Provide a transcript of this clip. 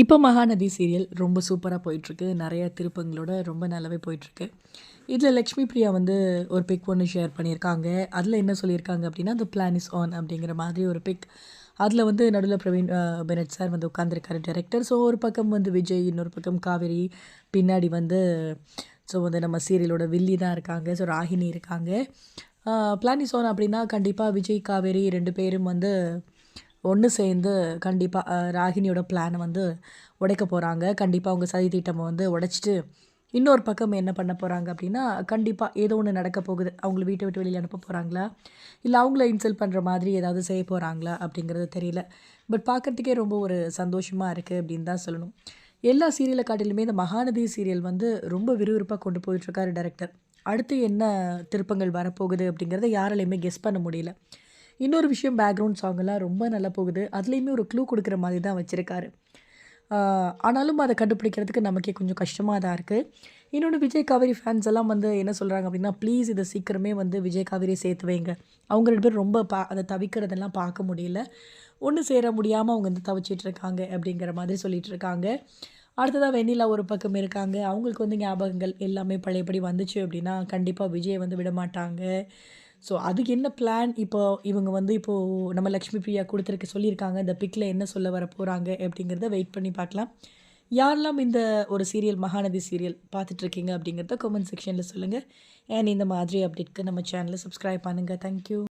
இப்போ மகாநதி சீரியல் ரொம்ப சூப்பராக போயிட்டுருக்கு. நிறைய திருப்பங்களோட ரொம்ப நல்லாவே போயிட்டுருக்கு. இதில் லக்ஷ்மி பிரியா வந்து ஒரு பிக் ஒன்று ஷேர் பண்ணியிருக்காங்க. அதில் என்ன சொல்லியிருக்காங்க அப்படின்னா த பிளான் இஸ் ஆன் அப்படிங்கிற மாதிரி ஒரு பிக் அதில் வந்து நடுவில் பிரவீன் பெனட் சார் வந்து உட்காந்துருக்காரு டேரக்டர் ஸோ ஒரு பக்கம் வந்து விஜய் இன்னொரு பக்கம் காவேரி. பின்னாடி வந்து ஸோ வந்து நம்ம சீரியலோட வில்லி தான் இருக்காங்க. ஸோ ராகினி இருக்காங்க. பிளான் இஸ் ஆன் அப்படின்னா கண்டிப்பாக விஜய் காவேரி ரெண்டு பேரும் வந்து ஒன்று சேர்ந்து கண்டிப்பாக ராகினியோட பிளானை வந்து உடைக்க போகிறாங்க கண்டிப்பாக அவங்க சதி திட்டமை வந்து உடைச்சிட்டு இன்னொரு பக்கம் என்ன பண்ண போகிறாங்க அப்படின்னா கண்டிப்பாக ஏதோ ஒன்று நடக்க போகுது. அவங்கள வீட்டை விட்டு வெளியில் அனுப்ப போகிறாங்களா இல்லை அவங்கள இன்சல்ட் பண்ணுற மாதிரி ஏதாவது செய்ய போகிறாங்களா அப்படிங்கிறது தெரியல. பட் பார்க்குறதுக்கே ரொம்ப ஒரு சந்தோஷமாக இருக்குது அப்படின்னு தான் சொல்லணும். எல்லா சீரியலை காட்டிலுமே இந்த மகாநதி சீரியல் வந்து ரொம்ப விறுவிறுப்பாக கொண்டு போயிட்டுருக்காரு டேரக்டர் அடுத்து என்ன திருப்பங்கள் வரப்போகுது அப்படிங்கிறத யாராலையுமே கெஸ் பண்ண முடியல. இன்னொரு விஷயம் பேக்ரவுண்ட் சாங்கெல்லாம் ரொம்ப நல்லா போகுது. அதுலேயுமே ஒரு க்ளூ கொடுக்குற மாதிரி தான் வச்சுருக்காரு. ஆனாலும் அதை கண்டுபிடிக்கிறதுக்கு நமக்கே கொஞ்சம் கஷ்டமாக தான் இருக்குது இன்னொன்று விஜய் காவேரி ஃபேன்ஸ் எல்லாம் வந்து என்ன சொல்கிறாங்க அப்படின்னா ப்ளீஸ் இதை சீக்கிரமே வந்து விஜய் காவேரி சேர்த்து வைங்க. அவங்க ரெண்டு பேரும் ரொம்ப பா அதை தவிக்கிறதெல்லாம் பார்க்க முடியல. ஒன்று சேர முடியாமல் அவங்க வந்து தவிச்சிட்டு இருக்காங்க அப்படிங்கிற மாதிரி சொல்லிகிட்டு இருக்காங்க. அடுத்ததாக வெண்ணிலா ஒரு பக்கம் இருக்காங்க. அவங்களுக்கு வந்து ஞாபகங்கள் எல்லாமே பழையபடி வந்துச்சு அப்படின்னா கண்டிப்பாக விஜயை வந்து விட மாட்டாங்க ஸோ அதுக்கு என்ன பிளான் இப்போ இவங்க வந்து இப்போது நம்ம லக்ஷ்மி பிரியா கொடுத்துருக்க சொல்லியிருக்காங்க. இந்த பிக்கில் என்ன சொல்ல வர போகிறாங்க அப்படிங்கிறத வெயிட் பண்ணி பார்க்கலாம். யாரெல்லாம் இந்த ஒரு சீரியல் மகாநதி சீரியல் பார்த்துட்ருக்கீங்க அப்படிங்கிறத கமெண்ட் செக்ஷனில் சொல்லுங்கள் அண்ட் இந்த மாதிரி அப்டேட்க்கு நம்ம சேனலை சப்ஸ்கிரைப் பண்ணுங்கள் தேங்க்யூ